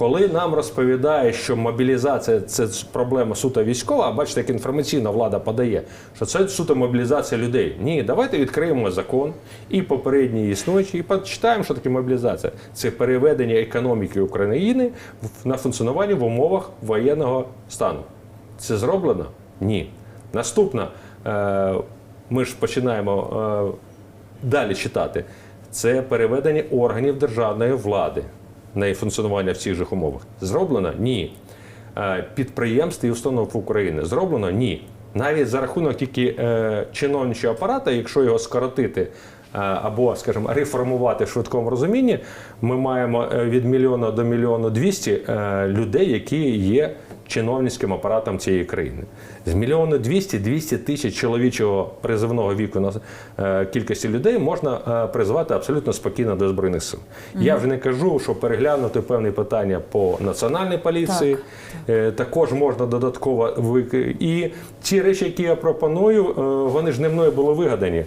коли нам розповідає, що мобілізація це проблема суто військова, а бачите, як інформаційна влада подає, що це суто мобілізація людей. Ні, давайте відкриємо закон і попередній і і почитаємо, що таке мобілізація. Це переведення економіки України на функціонування в умовах воєнного стану. Це зроблено? Ні. Наступна, е, ми ж починаємо е, далі читати. Це переведення органів державної влади на функціонування в цих же умовах. Зроблено? Ні. Е, Підприємств і установ України зроблено? Ні. Навіть за рахунок тільки е, чиновничого апарату, якщо його скоротити е, або, скажімо, реформувати в швидкому розумінні, ми маємо від мільйона до мільйона двісті людей, які є чиновницьким апаратом цієї країни. З мільйона 200 200 тисяч чоловічого призивного віку на е, кількості людей можна е, призвати абсолютно спокійно до збройних сил. Я вже не кажу, що переглянути певні питання по національній поліції. Е, Також можна додатково і ці речі, які я пропоную, е, вони ж не мною були вигадані.